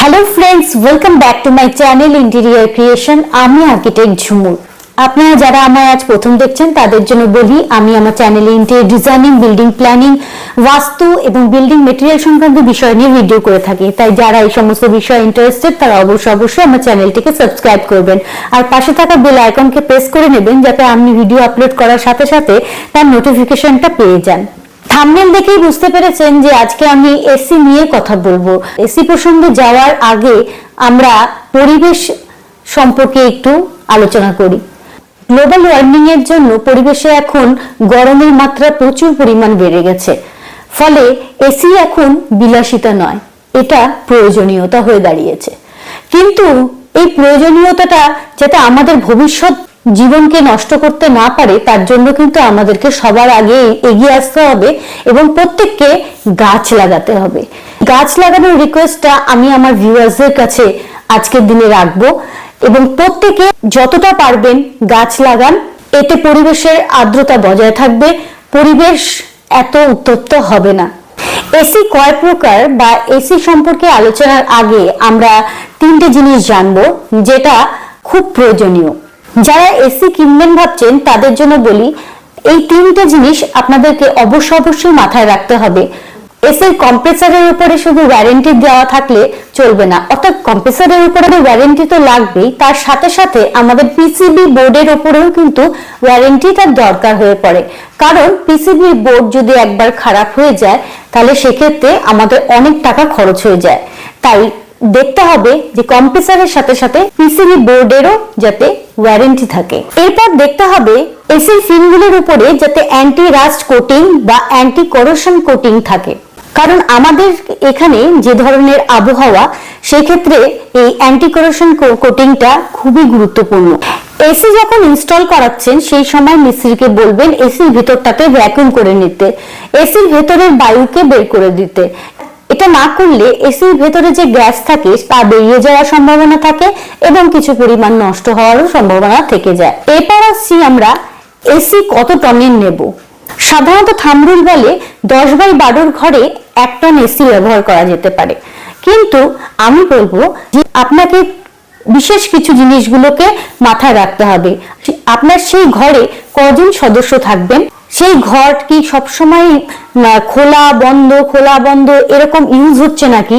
Hello friends welcome back to my channel interior creation আমি architect Jhumur. আপনারা যারা আমার আজ প্রথম দেখছেন, তাদের জন্য বলি, আমি আমার চ্যানেলে ইন্টেরিয়ার ডিজাইনিং বিল্ডিং প্ল্যানিং বাস্তু এবং বিল্ডিং মেটেরিয়াল সংক্রান্ত বিষয় নিয়ে ভিডিও করে থাকি। তাই যারা এই সমস্ত বিষয়ে ইন্টারেস্টেড তারা অবশ্যই অবশ্যই আমার চ্যানেলটিকে সাবস্ক্রাইব করবেন। আর পাশে থাকা বেল আইকনকে প্রেস করে নেবেন, যাতে আমি ভিডিও আপলোড করার সাথে সাথে তার নোটিফিকেশনটা পেয়ে যান। থামনেল দেখেই বুঝতে পেরেছেন যে আজকে আমি এসি নিয়ে কথা বলব। এসি প্রসঙ্গে যাওয়ার আগে আমরা পরিবেশ সম্পর্কে একটু আলোচনা করি। গ্লোবাল ওয়ার্মিং এর জন্য পরিবেশে এখন গরমের মাত্রা প্রচুর পরিমাণ বেড়ে গেছে। ফলে এসি এখন বিলাসিতা নয়, এটা প্রয়োজনীয়তা হয়ে দাঁড়িয়েছে। কিন্তু এই প্রয়োজনীয়তাটা যাতে আমাদের ভবিষ্যৎ জীবনকে নষ্ট করতে না পারে, তার জন্য কিন্তু আমাদেরকে সবার আগে এগিয়ে আসতে হবে এবং প্রত্যেককে গাছ লাগাতে হবে। গাছ লাগানোর রিকোয়েস্টটা আমি আমার ভিউয়ার্সদের কাছে আজকের দিনে রাখব এবং প্রত্যেকে যতটা পারবেন গাছ লাগান, এতে পরিবেশের আর্দ্রতা বজায় থাকবে, পরিবেশ এত উত্তপ্ত হবে না। এসি কয় প্রকার বা এসি সম্পর্কে আলোচনার আগে আমরা তিনটে জিনিস জানব, যেটা খুব প্রয়োজনীয়। যারা এসি কিনবেন ভাবছেন, তাদের জন্য বলি, এই তিনটে জিনিস আপনাদেরকে অবশ্য অবশ্যই মাথায় রাখতে হবে। এসির কম্প্রেসারের উপরে শুধু ওয়ারেন্টি দেওয়া থাকলে চলবে না। অর্থাৎ কম্প্রেসারের উপরে ওয়ারেন্টি তো লাগবেই, তার সাথে সাথে আমাদের পিসিবি বোর্ডের উপরেও কিন্তু ওয়ারেন্টি তার দরকার হয়ে পড়ে। কারণ পিসিবি বোর্ড যদি একবার খারাপ হয়ে যায়, তাহলে সেক্ষেত্রে আমাদের অনেক টাকা খরচ হয়ে যায়। তাই দেখতে হবে যে কম্প্রেসারের সাথে সাথে পিসিবি বোর্ডেরও যাতে ওয়ারেন্টি থাকে। এরপর দেখতে হবে এসির ফিনগুলোর উপরে যাতে অ্যান্টি রাস্ট কোটিং বা অ্যান্টি করোশন কোটিং থাকে। কারণ আমাদের এখানে যে ধরনের আবহাওয়া, সেক্ষেত্রে এই অ্যান্টি করোশন কোটিংটা খুবই গুরুত্বপূর্ণ। এসি যখন ইনস্টল করাচ্ছেন, সেই সময় মিস্ত্রিকে বলবেন এসির ভেতরটাকে ভ্যাকুম করে নিতে এসির ভেতরের বায়ুকে বের করে দিতে। এটা না করলে এসির ভেতরে যে গ্যাস থাকে তা বেরিয়ে যাওয়ার সম্ভাবনা থাকে এবং কিছু পরিমাণ নষ্ট হওয়ারও সম্ভাবনা থেকে যায়। এরপর আসছি আমরা এসি কত টনের নেব? সাধারণত থামরুল বলে দশ বাই বারোর ঘরে এক টন এসি ব্যবহার করা যেতে পারে। কিন্তু আমি বলব যে আপনাকে বিশেষ কিছু জিনিসগুলোকে মাথায় রাখতে হবে। আপনার সেই ঘরে কজন সদস্য থাকবেন? সেই ঘর কি সবসময় খোলা বন্ধ খোলা বন্ধ এরকম ইউজ হচ্ছে নাকি?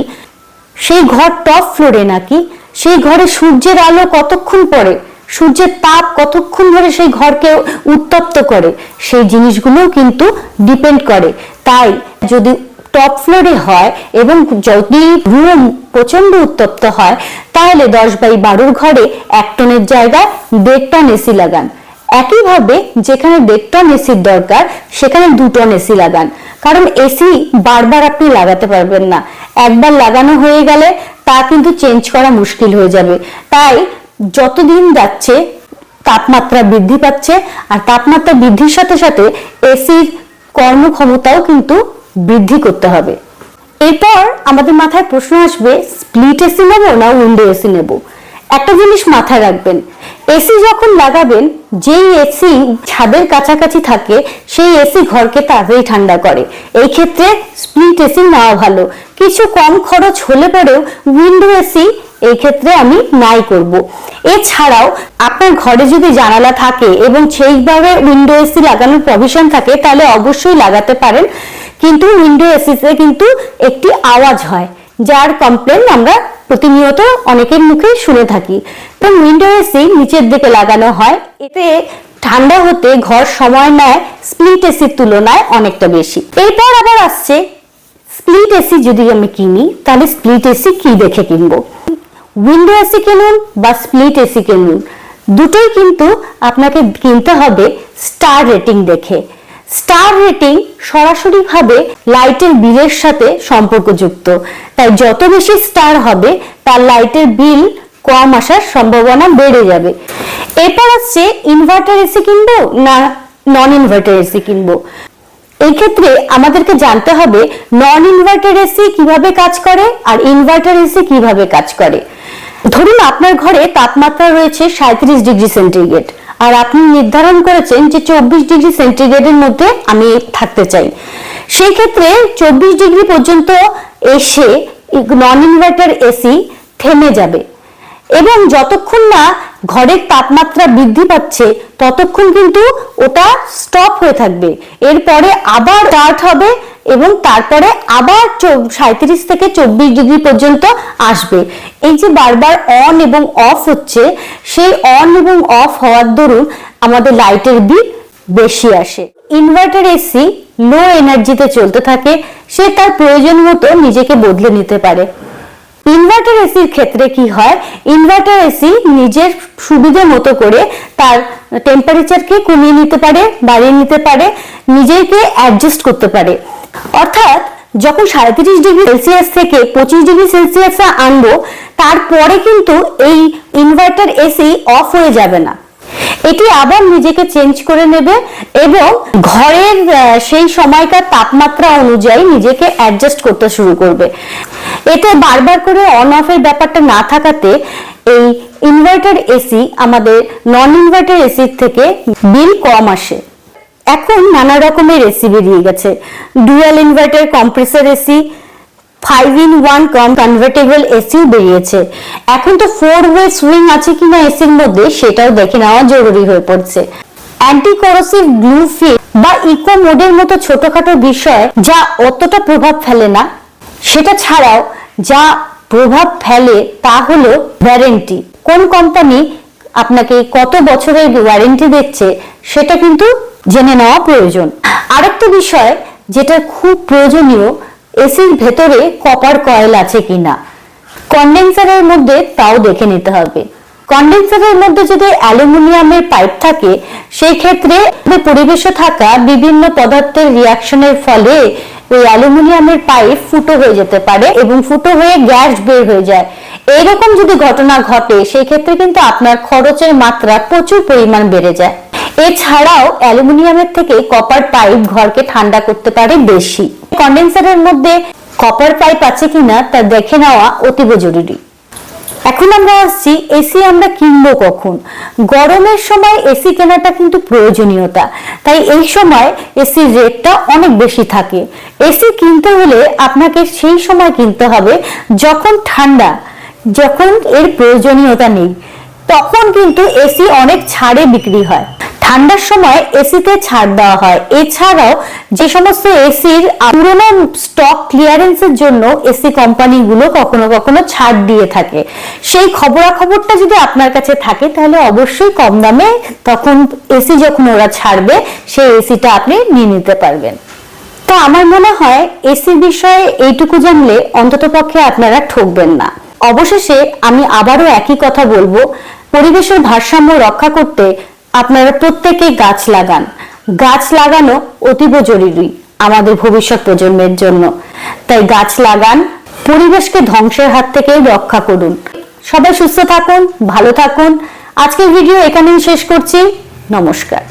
সেই ঘর টপ ফ্লোরে নাকি? সেই ঘরে সূর্যের আলো কতক্ষণ পরে সূর্যের তাপ কতক্ষণ ধরে সেই ঘরকে উত্তপ্ত করে? সেই জিনিসগুলোও কিন্তু ডিপেন্ড করে। তাই যদি টপ ফ্লোরে হয় এবং যদি রুম প্রচণ্ড উত্তপ্ত হয়, তাহলে দশ বাই বারোর ঘরে এক টনের জায়গায় দেড় টন এসি লাগান। একইভাবে যেখানে দেড় টন এসির দরকার, সেখানে দু টন এসি লাগান। কারণ এসি বারবার আপনি লাগাতে পারবেন না। একবার লাগানো হয়ে গেলে তা কিন্তু চেঞ্জ করা মুশকিল হয়ে যাবে। তাই যতদিন যাচ্ছে, তাপমাত্রা বৃদ্ধি পাচ্ছে, আর তাপমাত্রা বৃদ্ধির সাথে সাথে এসির কর্মক্ষমতাও কিন্তু বৃদ্ধি করতে হবে। এরপর আমাদের মাথায় প্রশ্ন আসবে স্প্লিট এসি নেব না উইন্ডো এসি নেব? একটা জিনিস মাথায় রাখবেন এসি যখন লাগাবেন, যেই এসি ছাদের কাছাকাছি থাকে, সেই এসি ঘরকে তাড়াতাড়ি ঠান্ডা করে। এই ক্ষেত্রে স্প্লিট এসি নেওয়া ভালো। কিছু কম খরচ হলে পরেও উইন্ডো এসি এই ক্ষেত্রে আমি নাই করব। এছাড়াও আপনার ঘরে যদি জানালা থাকে এবং সেইভাবে উইন্ডো এসি লাগানোর প্রভিশন থাকে, তাহলে অবশ্যই লাগাতে পারেন। কিন্তু উইন্ডো এসিতে কিন্তু একটি আওয়াজ হয়, যার কমপ্লেন আমরা প্রতিনিয়ত অনেকের মুখে শুনে থাকি। তো উইন্ডো এসি নিচের দিকে লাগানো হয়, এতে ঠান্ডা হতে ঘর সময় নেয় স্প্লিট এসির তুলনায় অনেকটা বেশি। এরপর আবার আসছে স্প্লিট এসি যদি আমি কিনি, তাহলে স্প্লিট এসি কি দেখে কিনবো? উইন্ডো এসি কিনুন বা স্প্লিট এসি কিনুন, দুটোই কিন্তু আপনাকে কিনতে হবে স্টার রেটিং দেখে। স্টার রেটিং সরাসরিভাবে লাইটের বিলের সাথে সম্পর্কযুক্ত। তাই যত বেশি স্টার হবে, তার লাইটের বিল কম আসার সম্ভাবনা বেড়ে যাবে। এরপর আসছে ইনভার্টার এসি কিনবো না নন ইনভার্টার এসি কিনবো? এই ক্ষেত্রে আমাদেরকে জানতে হবে নন ইনভার্টার এসি কীভাবে কাজ করে আর ইনভার্টার এসি কীভাবে কাজ করে। ধরুন আপনার ঘরে তাপমাত্রা রয়েছে সাঁত্রিশ ডিগ্রি সেন্টিগ্রেড, আর আপনি নির্ধারণ করেছেন যে চব্বিশ ডিগ্রি সেন্টিগ্রেডের মধ্যে আমি থাকতে চাই। সেই ক্ষেত্রে চব্বিশ ডিগ্রি পর্যন্ত এসে নন ইনভার্টার এসি থেমে যাবে। এবং যতক্ষণ না ঘরের তাপমাত্রা বৃদ্ধি পাচ্ছে, ততক্ষণ কিন্তু ওটা স্টপ হয়ে থাকবে। এরপরে আবার স্টার্ট হবে এবং তারপরে আবার সাঁত্রিশ থেকে চব্বিশ ডিগ্রি পর্যন্ত আসবে। এই যে বারবার অন এবং অফ হচ্ছে, সেই অন এবং অফ হওয়ার দরুন আমাদের লাইটের বিল বেশি আসে। ইনভার্টার এসি লো এনার্জিতে চলতে থাকে, সে তার প্রয়োজন মতো নিজেকে বদলে নিতে পারে। ইনভার্টার এসির ক্ষেত্রে কি হয়? ইনভার্টার এসি নিজের সুবিধে মতো করে তার টেম্পারেচারকে কমিয়ে নিতে পারে, বাড়িয়ে নিতে পারে, নিজেকে অ্যাডজাস্ট করতে পারে। অর্থাৎ যখন সাঁত্রিশ ডিগ্রি সেলসিয়াস থেকে পঁচিশ ডিগ্রি সেলসিয়াসে আনব, তারপরে কিন্তু এই ইনভার্টার এসি অফ হয়ে যাবে না। এটি আবার নিজেকে চেঞ্জ করে নেবে এবং ঘরের সেই সময়কার তাপমাত্রা অনুযায়ী নিজেকে অ্যাডজাস্ট করতে শুরু করবে। এতে বারবার করে অন অফের ব্যাপারটা না থাকাতে এই ইনভার্টার এসি আমাদের নন ইনভার্টার এসির থেকে বিল কম আসে। এখন নানা রকমের এসি বেরিয়ে গেছে। Dual inverter compressor AC five in one convertible SEO বেরিয়েছে। এখন তো ফোর ওয়ে সুইং আছে কিনা এসির মধ্যে, সেটাও দেখে নেওয়া জরুরি হয়ে পড়ছে। অ্যান্টি করোসিভ গ্লু ফিট বা ইকো মোডের মতো ছোটখাটো বিষয় যা অতটা প্রভাব ফেলে না, সেটা ছাড়াও যা প্রভাব ফেলে তা হলো ওয়ারেন্টি কোন কোম্পানি আপনাকে কত বছরের ওয়ারেন্টি দিচ্ছে, সেটা কিন্তু জেনে নেওয়া প্রয়োজন। আরেকটা বিষয় যেটা খুব প্রয়োজনীয় এসির ভেতরে কপার কয়েল আছে কিনা? কন্ডেন্সারের মধ্যে তাও দেখে নিতে হবে। কন্ডেন্সারের মধ্যে যদি অ্যালুমিনিয়ামের পাইপ থাকে, সেই ক্ষেত্রে পরিবেশে থাকা বিভিন্ন পদার্থের রিয়াকশনের ফলে ওই অ্যালুমিনিয়ামের পাইপ ফুটো হয়ে যেতে পারে এবং ফুটো হয়ে গ্যাস বের হয়ে যায়। এরকম যদি ঘটনা ঘটে, সেই ক্ষেত্রে কিন্তু আপনার খরচের মাত্রা প্রচুর পরিমাণ বেড়ে যায়। এছাড়াও অ্যালুমিনিয়ামের থেকে কপার পাইপ ঘরকে ঠান্ডা করতে পারে বেশি। কন্ডেন্সারের মধ্যে কপার পাইপ আছে কিনা তা দেখে নেওয়া অতীব জরুরি। এখন আমরা আসছি এসি আমরা কিনবো কখন? গরমের সময় এসি কেনাটা কিন্তু প্রয়োজনীয়তা। তাই এই সময় এসির রেটটা অনেক বেশি থাকে। এসি কিনতে হলে আপনাকে সেই সময় কিনতে হবে যখন ঠান্ডা, যখন এর প্রয়োজনীয়তা নেই। তখন কিন্তু এসি অনেক ছাড়ে বিক্রি হয়। ঠান্ডার সময় এসিতে ছাড় দেওয়া হয়। এছাড়াও যে সমস্ত এসির পুরোনো স্টক ক্লিয়ারেন্সের জন্য এসি কোম্পানিগুলো কখনো কখনো ছাড় দিয়ে থাকে। সেই খবরাখবরটা যদি আপনার কাছে থাকে, তাহলে অবশ্যই কম দামে তখন এসি যখন ওরা ছাড়বে, সেই এসিটা আপনি নিয়ে নিতে পারবেন। তো আমার মনে হয় এসি বিষয়ে এইটুকু জানলে অন্ততপক্ষে আপনারা ঠকবেন না। অবশেষে আমি আবারও একই কথা বলব, পরিবেশের ভারসাম্য রক্ষা করতে আপনারা প্রত্যেকেই গাছ লাগান। গাছ লাগানো অতীব জরুরি আমাদের ভবিষ্যৎ প্রজন্মের জন্য। তাই গাছ লাগান, পরিবেশকে ধ্বংসের হাত থেকে রক্ষা করুন। সবাই সুস্থ থাকুন, ভালো থাকুন। আজকের ভিডিও এখানেই শেষ করছি। নমস্কার।